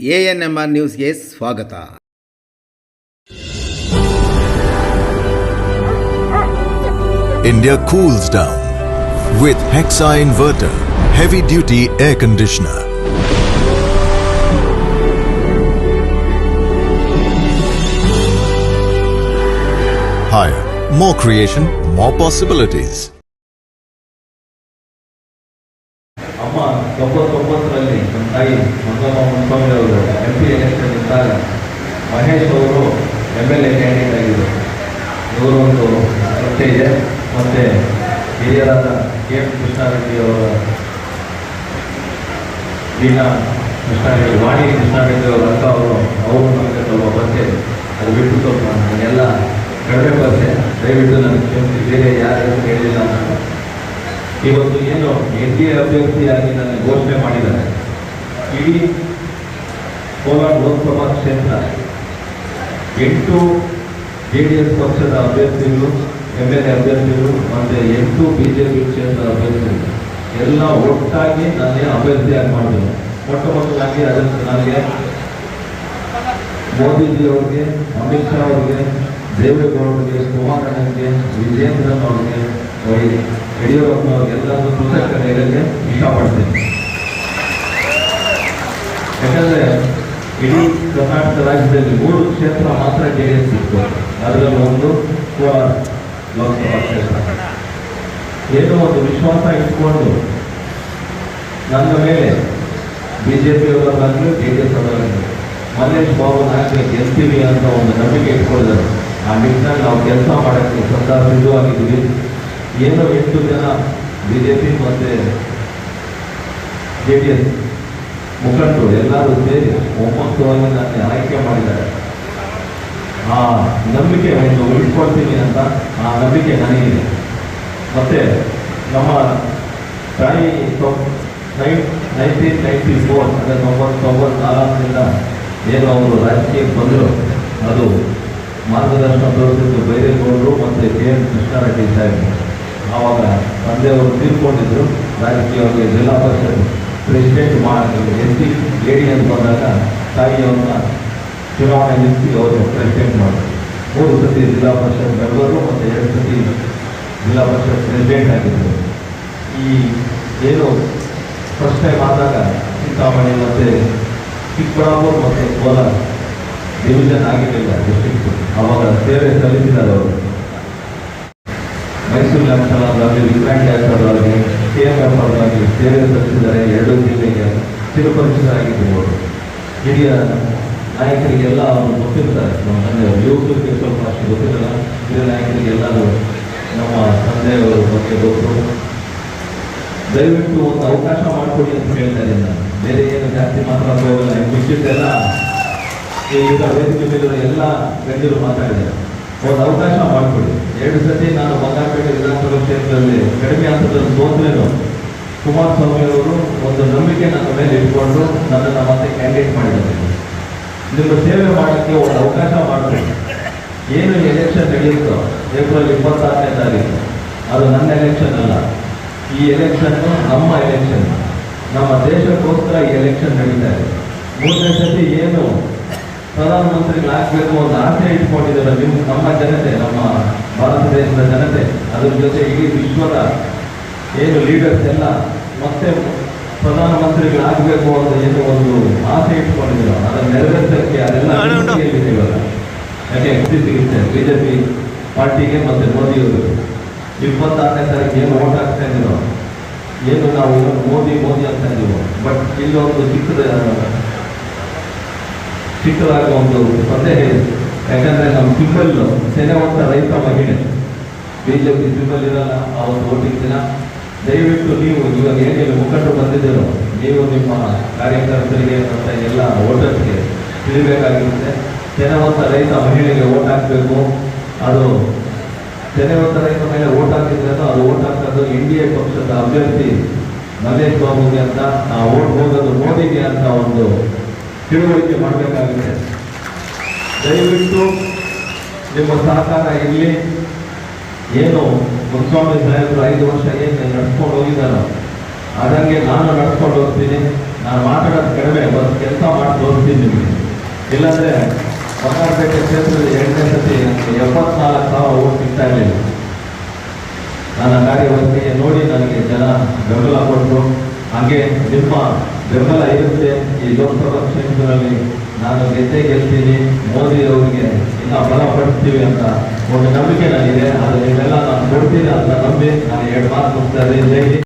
A N M R ನ್ಯೂಸ್ಗೆ ಸ್ವಾಗತ India cools down with Hexa Inverter Heavy Duty Air Conditioner. Higher, more creation, more possibilities. ಅಮ್ಮ ತೊಂಬತ್ತೊಂಬತ್ತರಲ್ಲಿ ನಮ್ಮ ತಾಯಿ ಮಂಗಮ್ಮ ಮುನ್ಸ್ವಾಮಿ ಅವರು M P election ಇದ್ದಾಗ ಮಹೇಶ್ ಅವರು ಎಂ ಎಲ್ ಎ ಕ್ಯಾಂಡಿಡೇಟ್ ಆಗಿದ್ದರು. ಇವರು ಒಂದು ರಸ್ತೆ ಇದೆ. ಮತ್ತು ಹಿರಿಯರಾದ ಕೆ ಎಂ ಕೃಷ್ಣಾರೆಡ್ಡಿ ಅವರ ವೀಣಾ ಕೃಷ್ಣಾರೆಡ್ಡಿ, ವಾಣಿ ಕೃಷ್ಣಾರೆಡ್ಡಿ ಅವರ ಅಕ್ಕ ಅವರು ಅವರು ನಮಗೆ ಸ್ವಲ್ಪ ಪರಿಚಯ ಅದು ಬಿಟ್ಟು ಸ್ವಲ್ಪ ನನಗೆಲ್ಲ ಕಡಿಮೆ ಪರಿಚಯ ದಯವಿಟ್ಟು ನನಗೆ ಕ್ಷಮಿಸಿ ಬೇರೆ ಯಾರು ಹೇಳಿಲ್ಲ ಅಂತ. ಇವತ್ತು ಏನು ಎನ್ ಡಿ ಎ ಅಭ್ಯರ್ಥಿಯಾಗಿ ನನ್ನ ಘೋಷಣೆ ಮಾಡಿದ್ದಾರೆ. ಇಡೀ ಕೋಲಾರ ಲೋಕಸಭಾ ಕ್ಷೇತ್ರ ಎಂಟು ಜೆ ಡಿ ಎಸ್ ಪಕ್ಷದ ಅಭ್ಯರ್ಥಿಗಳು ಎಂ ಎಲ್ ಎ ಅಭ್ಯರ್ಥಿಗಳು, ಮತ್ತು ಎಂಟು ಬಿ ಜೆ ಪಿ ಕ್ಷೇತ್ರದ ಅಭ್ಯರ್ಥಿಗಳು. ಎಲ್ಲ ಒಟ್ಟಾಗಿ ನಾನೇ ಅಭ್ಯರ್ಥಿಯಾಗಿ ಮಾಡಿದೆ ಮೊಟ್ಟ ಮೊದಲಾಗಿ ಅದನ್ನು ನನಗೆ ಮೋದಿಜಿ ಅವ್ರಿಗೆ ಅಮಿತ್ ಶಾ ಅವ್ರಿಗೆ, ದೇವೇಗೌಡರಿಗೆ, ಕುಮಾರಣ್ಣನಿಗೆ ವಿಜೇಂದ್ರನ್ ಅವ್ರಿಗೆ ವೈ ಯಡಿಯೂರಪ್ಪನವ್ರಿಗೆ ಎಲ್ಲರೂ ಕೃತಜ್ಞತೆ ಹೇಳಕ್ಕೆ ಇಷ್ಟಪಡ್ತೀನಿ ಯಾಕಂದ್ರೆ ಇಡೀ ಕರ್ನಾಟಕ ರಾಜ್ಯದಲ್ಲಿ ಮೂರು ಕ್ಷೇತ್ರ ಮಾತ್ರ ಡಿ ಎಸ್ ಇತ್ತು. ಅದರಲ್ಲಿ ಒಂದು ಕೋಲಾರ ಲೋಕಸಭಾ ಕ್ಷೇತ್ರ. ಏನೋ ಒಂದು ವಿಶ್ವಾಸ ಇಟ್ಕೊಂಡು ನನ್ನ ಮೇಲೆ ಬಿ ಜೆ ಪಿ ಅವರಾಗಲಿ ಜೆ ಡಿ ಎಸ್ ಅವರಾಗಲಿ ಮಲ್ಲೇಶ್ ಬಾಬು ನಾಯಕರು ಗೆಲ್ತೀವಿ ಅಂತ ಒಂದು ನಂಬಿಕೆ ಇಟ್ಕೊಂಡಿದ್ದಾರೆ. ಆ ನಿಟ್ಟಿನಲ್ಲಿ ನಾವು ಕೆಲಸ ಮಾಡೋಕ್ಕೆ ಸದಾ ಸಿದ್ಧವಾಗಿದ್ದೀವಿ. ಏನೋ ಎಂಟು ಜನ ಬಿ ಜೆ ಪಿ ಮತ್ತು ಜೆ ಡಿ ಎಸ್ ಮುಖಂಡರು ಎಲ್ಲರೂ ಸೇರಿ ಒಮ್ಮತವಾಗಿ ನನ್ನ ಆಯ್ಕೆ ಮಾಡಿದ್ದಾರೆ. ಆ ನಂಬಿಕೆ ಒಂದು ಉಳಿಸ್ಕೊಳ್ತೀನಿ ಅಂತ ಆ ನಂಬಿಕೆ ನನಗಿದೆ. ಮತ್ತೆ ನಮ್ಮ ತಾಯಿ ನೈನ್ ನೈನ್ಟೀನ್ ನೈಂಟಿ ಫೋರ್, ಅಂದರೆ ತೊಂಬತ್ತು ತೊಂಬತ್ನಾಲ್ಕರಿಂದ ಏನು ಅವರು ರಾಜಕೀಯಕ್ಕೆ ಬಂದರು. ಅದು ಮಾರ್ಗದರ್ಶನ ತೋರಿಸಿದ್ದು ಬೈರೇಗೌಡರು ಮತ್ತು ಕೆ ಎನ್ ಕೃಷ್ಣಾರೆಡ್ಡಿ ಸಾಹೇಬರು. ಆವಾಗ ತಂದೆಯವರು ತೀರ್ಕೊಂಡಿದ್ದರು ರಾಜಕೀಯವಾಗಿ ಜಿಲ್ಲಾ ಪರಿಷತ್ ಪ್ರೆಸಿಡೆಂಟ್ ಮಾಡಿದ್ರು ಎಸ್ ಸಿ ಲೇಡಿ ಅಂತ ಬಂದಾಗ ತಾಯಿಯವ್ರನ್ನ ಚುನಾವಣೆ ನಿಂತು ಅವರು ಪ್ರೆಸಿಡೆಂಟ್ ಮಾಡಿದ್ರು. ಮೂರು ಸತಿ ಜಿಲ್ಲಾ ಪರಿಷತ್ ಮೆಂಬರು ಮತ್ತು ಎರಡು ಸತಿ ಜಿಲ್ಲಾ ಪರಿಷತ್ ಪ್ರೆಸಿಡೆಂಟ್ ಆಗಿದ್ದರು ಈ ಏನು ಫಸ್ಟ್ ಟೈಮ್ ಆದಾಗ ಚಿಂತಾಮಣಿ ಮತ್ತು ಚಿಕ್ಕಬಳ್ಳಾಪುರ ಮತ್ತು ಕೋಲಾರ ಡಿವಿಷನ್ ಆಗಿರಲಿಲ್ಲ ಡಿಸ್ಟ್ರಿಕ್ಟ್ ಅವಾಗ ಸೇವೆ ಸಲ್ಲಿಸಿದ್ದಾರೆ ಅವರು. ಮೈಸೂರು ಲಂಚಲಾಗಿ ವಿಕ್ರಾಂತ್ ಕ್ಯಾನ್ಸರ್ ಅವರಿಗೆ ಕೆ ಎಂ ಎಫ್ ಅವರಾಗಿ ಸೇವೆ ಸಲ್ಲಿಸಿದ್ದಾರೆ ಎರಡು ಜಿಲ್ಲೆಗೆ ಚಿರಪರಿಚಿತರಾಗಿದ್ದರು ಅವರು ಹಿರಿಯ ನಾಯಕರಿಗೆಲ್ಲ ಅವರು ಗೊತ್ತಿರ್ತಾರೆ. ನಮ್ಮ ತಂದೆಯವರು ಯುವಕರಿಗೆ ಸ್ವಲ್ಪ ಅಷ್ಟು ಗೊತ್ತಿರಲ್ಲ. ಹಿರಿಯ ನಾಯಕರಿಗೆಲ್ಲರೂ ನಮ್ಮ ತಂದೆಯವರು ಬಗ್ಗೆ ಗೊತ್ತು. ದಯವಿಟ್ಟು ಒಂದು ಅವಕಾಶ ಮಾಡಿಕೊಡಿ ಅಂತ ಹೇಳ್ತಾ ಇದ್ದೀನಿ ನಾನು. ಬೇರೆ ಏನು ಜಾಸ್ತಿ ಮಾತಾಡೋಕೆ ಹೋಗಲ್ಲ. ಮಿಕ್ಕಿದ್ದೆಲ್ಲ ಈಗ ವೇದಿಕೆ ಮೇಲಿರೋ ಎಲ್ಲ ಗಣ್ಯರು ಮಾತಾಡಿದ್ದಾರೆ. ಒಂದು ಅವಕಾಶ ಮಾಡಿಕೊಡಿ. ಎರಡು ಸತಿ ನಾನು ಬಂಗಾರಪೇಟೆ ವಿಧಾನಸಭಾ ಕ್ಷೇತ್ರದಲ್ಲಿ ಕಡಿಮೆ ಹಂತದಲ್ಲಿ ಸೋತ್ರೇನು? ಕುಮಾರಸ್ವಾಮಿ ಅವರು ಒಂದು ನಂಬಿಕೆ ನನ್ನ ಮೇಲೆ ಇಟ್ಕೊಂಡು ನನ್ನನ್ನು ಮತ್ತೆ ಕ್ಯಾಂಡಿಡೇಟ್ ಮಾಡಿದ್ದಾರೆ. ನಿಮ್ಮ ಸೇವೆ ಮಾಡೋಕ್ಕೆ ಒಂದು ಅವಕಾಶ ಮಾಡಿಕೊಡಿ ಏನು ಎಲೆಕ್ಷನ್ ನಡೆಯುತ್ತೋ ಏಪ್ರಿಲ್ ಇಪ್ಪತ್ತಾರನೇ ತಾರೀಕು, ಅದು ನನ್ನ ಎಲೆಕ್ಷನ್ ಅಲ್ಲ. ಈ ಎಲೆಕ್ಷನ್ನು ನಮ್ಮ ಎಲೆಕ್ಷನ್ ನಮ್ಮ ದೇಶಕ್ಕೋಸ್ಕರ ಈ ಎಲೆಕ್ಷನ್ ನಡೀತಾ ಇದೆ. ಮೂರನೇ ಸತಿ ಏನು? ಪ್ರಧಾನಮಂತ್ರಿಗಳಾಗಬೇಕು ಅಂತ ಆಸೆ ಇಟ್ಕೊಂಡಿದ್ದಾರೆ ನಿಮ್ಮ ನಮ್ಮ ಜನತೆ ನಮ್ಮ ಭಾರತ ದೇಶದ ಜನತೆ ಅದ್ರ ಜೊತೆ ಇಡೀ ವಿಶ್ವದ ಏನು ಲೀಡರ್ಸ್ ಎಲ್ಲ ಮತ್ತೆ ಪ್ರಧಾನಮಂತ್ರಿಗಳಾಗಬೇಕು ಅಂತ ಏನು ಒಂದು ಆಸೆ ಇಟ್ಕೊಂಡಿದ್ರು ಅದನ್ನು ನೆರವೇರಿಸೋಕ್ಕೆ ಅದೆಲ್ಲ ಯಾಕೆ ಇವಾಗ ಯಾಕೆ ಶಕ್ತಿ ಸಿಗುತ್ತೆ ಬಿಜೆಪಿ ಪಾರ್ಟಿಗೆ ಮತ್ತೆ ಮೋದಿಯವರು. ಇಪ್ಪತ್ತಾರನೇ ತಾರೀಕು ಏನು ಓಟ್ ಹಾಕ್ತಾ ಇದ್ದೀರೋ ಏನು ನಾವು ಮೋದಿ ಮೋದಿ ಅಂತ ಇದ್ದೀವೋ ಬಟ್ ಇಲ್ಲೊಂದು ಚಿಕ್ಕದ ಚಿಕ್ಕದಾದ ಒಂದು ಸಂದೇಹ ಇದೆ. ಯಾಕಂದ್ರೆ ನಮ್ಮ ಪೀಪಲ್ ಸೆನೆವಂತ ರೈತ ಮಹಿಳೆ. ಬಿ ಜೆ ಪಿ ಸಿಂಬಲ್ ಇರಲ್ಲ ಅವತ್ತು ಓಟಿಂಗ್ ದಿನ. ದಯವಿಟ್ಟು ನೀವು ಇವಾಗ ಏನೇನು ಮುಖಂಡರು ಬಂದಿದ್ದೀರೋ, ನೀವು ನಿಮ್ಮ ಕಾರ್ಯಕರ್ತರಿಗೆ ಮತ್ತು ಎಲ್ಲ ವೋಟರ್ಸ್ಗೆ ತಿಳಿಬೇಕಾಗಿರುತ್ತೆ. ಸೆನೆವಂತ ರೈತ ಮಹಿಳೆಗೆ ಓಟ್ ಹಾಕಬೇಕು. ಅದು ಸೆನೆವಂತ ರೈತ ಮೇಲೆ ಓಟ್ ಹಾಕಿದ್ರೆ ಅದು ಓಟ್ ಹಾಕೋದು ಎನ್ ಡಿ ಎ ಪಕ್ಷದ ಅಭ್ಯರ್ಥಿ ಮಲ್ಲೇಶ್ ಬಾಬುಗೆ ಅಂತ. ಆ ಓಟ್ ಹೋಗೋದು ಒಂದು ತಿಳುವಳಿಕೆ ಮಾಡಬೇಕಾಗುತ್ತೆ. ದಯವಿಟ್ಟು ನಿಮ್ಮ ಸಹಕಾರ ಇರಲಿ. ಏನು ಮುನ್ಸ್ವಾಮಿ ಸಾಹೇಬರು ಐದು ವರ್ಷ ಏನು ನಡ್ಸ್ಕೊಂಡು ಹೋಗಿದ್ದಾರೋ ಅದಂಗೆ ನಾನು ನಡ್ಸ್ಕೊಂಡು ಹೋಗ್ತೀನಿ. ನಾನು ಮಾತಾಡೋದು ಕಡಿಮೆ ಒಂದು ಕೆಲಸ ಮಾಡಿ ತೋರಿಸ್ತೀನಿ ನಿಮಗೆ. ಇಲ್ಲಾಂದ್ರೆ ಬಂಗಾರಪೇಟೆ ಕ್ಷೇತ್ರದಲ್ಲಿ ಎರಡನೇ ಸತಿ ಎಪ್ಪತ್ನಾಲ್ಕು ಸಾವಿರ ಓಟ್ ಸಿಗ್ತಾ ಇರಲಿಲ್ಲ. ನನ್ನ ಕಾರ್ಯವೈಖರಿಗೆ ನೋಡಿ ನನಗೆ ಜನ ಬೆಂಬಲ ಕೊಟ್ಟರು ಹಾಗೆ ನಿಮ್ಮ ಬೆಂಬಲ ಇರುತ್ತೆ ಈ ಲೋಕಸಭಾ ಕ್ಷೇತ್ರದಲ್ಲಿ ನಾನು ಗೆದ್ದೇ ಗೆಲ್ತೀನಿ ಮೋದಿ ಅವರಿಗೆ ಇನ್ನ ಪಡ್ತೀವಿ ಅಂತ ಒಂದು ನಂಬಿಕೆ ನನಗಿದೆ ಅದು ನೀವೆಲ್ಲ ನಾನು ಕೊಡ್ತೀನಿ ಅಂತ ನಂಬಿ ನಾನು ಎರಡು ಮಾತು ಮುಗ್ತಾ ಇದ್ದೀನಿ.